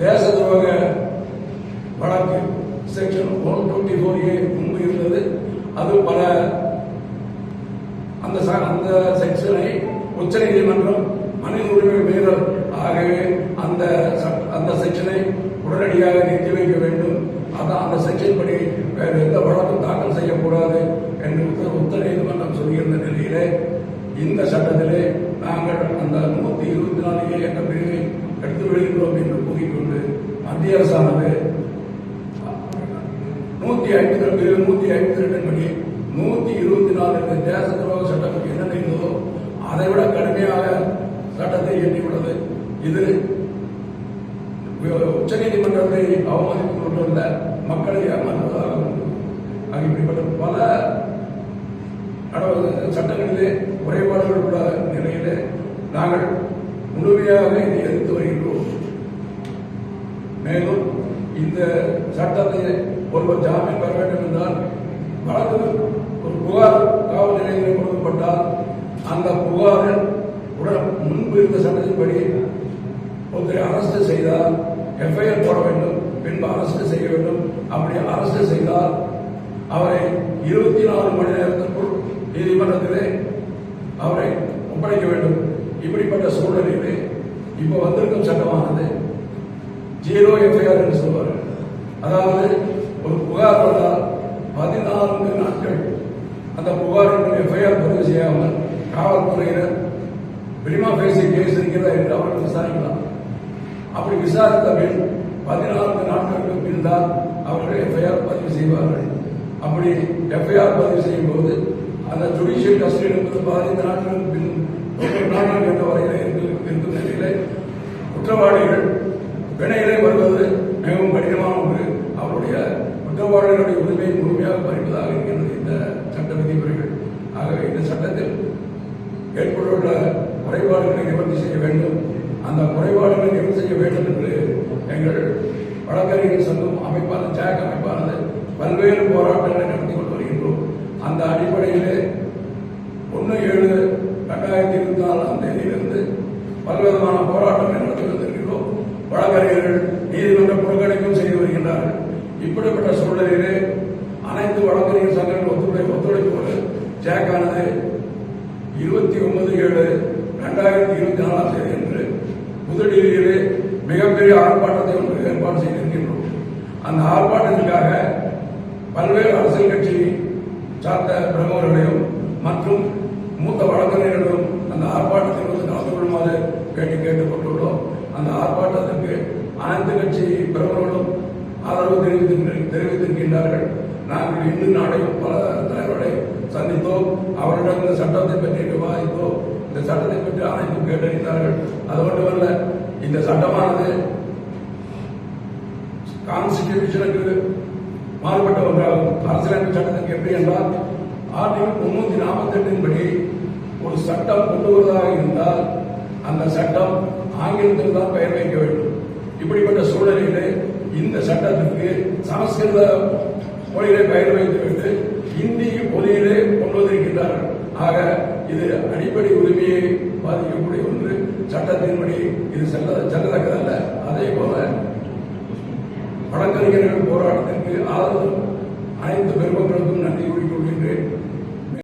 தேச துரோக வழக்கு section one twenty four A முன்பு இருந்தது. அது பல அந்த அந்த செக்ஷனை உச்ச நீதிமன்றம் மனித உரிமை மீறல் ஆகவே அந்த அந்த செக்ஷனை உடனடியாக நிறுத்தி வைக்க வேண்டும். அதான் அந்த செக்ஷன் படி வேறு எந்த வழக்கும் தாக்கல் செய்யக்கூடாது என்று உத்தர நீதிமன்றம் சொல்லியிருந்த நிலையிலே இந்த சட்டத்திலே நாங்கள் அந்த நூத்தி இருபத்தி நாலு ஏ என்ற பிரிவை எடுத்து விடுகிறோம் என்று கூறிக்கொண்டு மத்திய அரசானது நூத்தி ஐம்பத்தி ரெண்டு நூத்தி ஐம்பத்தி ரெண்டு படி நூத்தி இருபத்தி நாலு என்ற தேச துரோக சட்டம் என்ன இருந்ததோ அதை விட கடுமையாக சட்டத்தை இயற்றியுள்ளது இது உச்சநீதிமன்றத்தை அவமதிப்பு மட்டுமல்ல மக்களை ஏமாற்றுவதாக இப்படிப்பட்ட பல சட்டங்களிலே குறைபாடுகள் உள்ள நிலையிலே நாங்கள் முழுமையாக இதை எதிர்த்து வருகின்றோம். மேலும் இந்த சட்டத்தை ஒருவர் ஜாமீன் பெற வேண்டும் என்றால் வழக்கு ஒரு புகார் காவல் நிலையத்தில் கொடுக்கப்பட்டால் அந்த புகாரில் உடன் முன்பு இருந்த சட்டத்தின்படி ஒருத்தரை அரஸ்ட் செய்தால் எஃப்ஐஆர் போட வேண்டும் பின்பு அரஸ்ட் செய்ய வேண்டும். அப்படி அரஸ்ட் செய்தால் அவரை இருபத்தி நாலு மணி நேரத்திற்குள் நீதிமன்றத்திலே அவரை ஒப்படைக்க வேண்டும். இப்படிப்பட்ட சூழ்நிலையிலே இப்ப வந்திருக்கும் சட்டமானது ஜீரோ எஃப்ஐஆர் என்று சொல்வார் அதாவது ஒரு புகார் வந்தால் பதினான்கு நாட்கள். அந்த புகாரின் எஃப்ஐஆர் பதிவு செய்யாமல் காவல்துறையினர் பிரிமா பேசி கேஸ் இருக்கிறதா என்று அவர்கள் விசாரிக்கலாம். அப்படி விசாரித்த பின் பதினான்கு நாட்களுக்கு பின் தான் அவர்கள் எஃப்ஐஆர் பதிவு செய்வார்கள். அப்படி எஃப்ஐஆர் பதிவு செய்யும் போது அந்த ஜுடிஷியல் கஸ்டடி என்பது பதினைந்து நாட்களுக்கு பின் நாட்கள் என்ற வரையில் இருக்கும் நிலையிலே குற்றவாளிகள் பிணையில் அவர்களுடைய உரிமையை முழுமையாக பறிப்பதாக இருக்கின்றது இந்த சட்ட விதிமுறைகள். ஆகவே இந்த சட்டத்தில் ஏற்பட்டுள்ள குறைபாடுகளை நிவர்த்தி செய்ய வேண்டும். அந்த குறைபாடுகளை நிவர்த்தி செய்ய வேண்டும் என்று எங்கள் வழக்கறிஞர் சங்கம் அமைப்பான ஜாக் அமைப்பானது பல்வேறு போராட்டங்களை நடத்தி கொண்டு வருகின்றோம். அந்த அடிப்படையிலே ஒன்று ஏழு ரெண்டாயிரத்தி இருபத்தி நாலாம் தேதியிலிருந்து பல்விதமான போராட்டங்களை நடத்தி வந்திருக்கிறோம் வழக்கறிஞர்கள் நீதிமன்ற புறக்கணிப்பும் செய்ய இப்படிப்பட்ட சூழ்நிலையிலே அனைத்து வழக்கறிஞர் சங்கங்கள் ஒத்துழை ஒத்துழைப்போடு ஜாக்கானது இருபத்தி ஒன்பது ஏழு ரெண்டாயிரத்தி இருபத்தி நாலாம் தேதி என்று புதுடில்லியிலே மிகப்பெரிய ஆர்ப்பாட்டத்தை ஒன்று ஏற்பாடு செய்திருக்கின்றோம். அந்த ஆர்ப்பாட்டத்திற்காக பல்வேறு அரசியல் கட்சி சார்ந்த பிரமுகர்களையும் மற்றும் மூத்த வழக்கறிஞர்களும் அந்த ஆர்ப்பாட்டத்தில் வந்து கலந்து கொள்ளுமாறு கேட்டு கேட்டுக்கொண்டுள்ளோம் அந்த ஆர்ப்பாட்டத்திற்கு அனைத்து கட்சி பிரமுகர்களும் ஆதரவு வைத்திருக்கின்றார்கள் நாங்கள் இன்று நாளையும் பல தலைவர்களை சந்தித்தோம். அவரிடம் இந்த சட்டத்தை பற்றி விவாதித்தோம். இந்த சட்டத்தை பற்றி அனைத்தும் கேட்டறிந்தார்கள். அது மட்டுமல்ல இந்த சட்டமானது கான்ஸ்டிடியூஷனுக்கு மாறுபட்ட ஒன்றாகும். அரசியலமைப்பு சட்டத்துக்கு எப்படி என்றால் ஆர்டிகல் முன்னூத்தி நாற்பத்தி எட்டின் படி ஒரு சட்டம் கொண்டு வருவதாக இருந்தால் அந்த சட்டம் ஆங்கிலத்தில் தான் பெயர் வைக்க வேண்டும். இப்படிப்பட்ட சூழலிலே இந்த சட்டத்திற்கு சமஸ்கிருத மொழியிலே பயிர் வைத்துவிட்டு இந்தி மொழியிலே கொண்டு வந்திருக்கின்றார்கள் ஆக இது அடிப்படை உரிமையை பாதிக்கக்கூடிய ஒன்று. சட்டத்தின்படி இது செல்ல செல்லத்தக்கதல்ல. அதே போல வழக்கறிஞர்கள் போராட்டத்திற்கு ஆதரவு அனைத்து பெருமக்களுக்கும் நன்றி கூறிக்கொள்கின்றேன்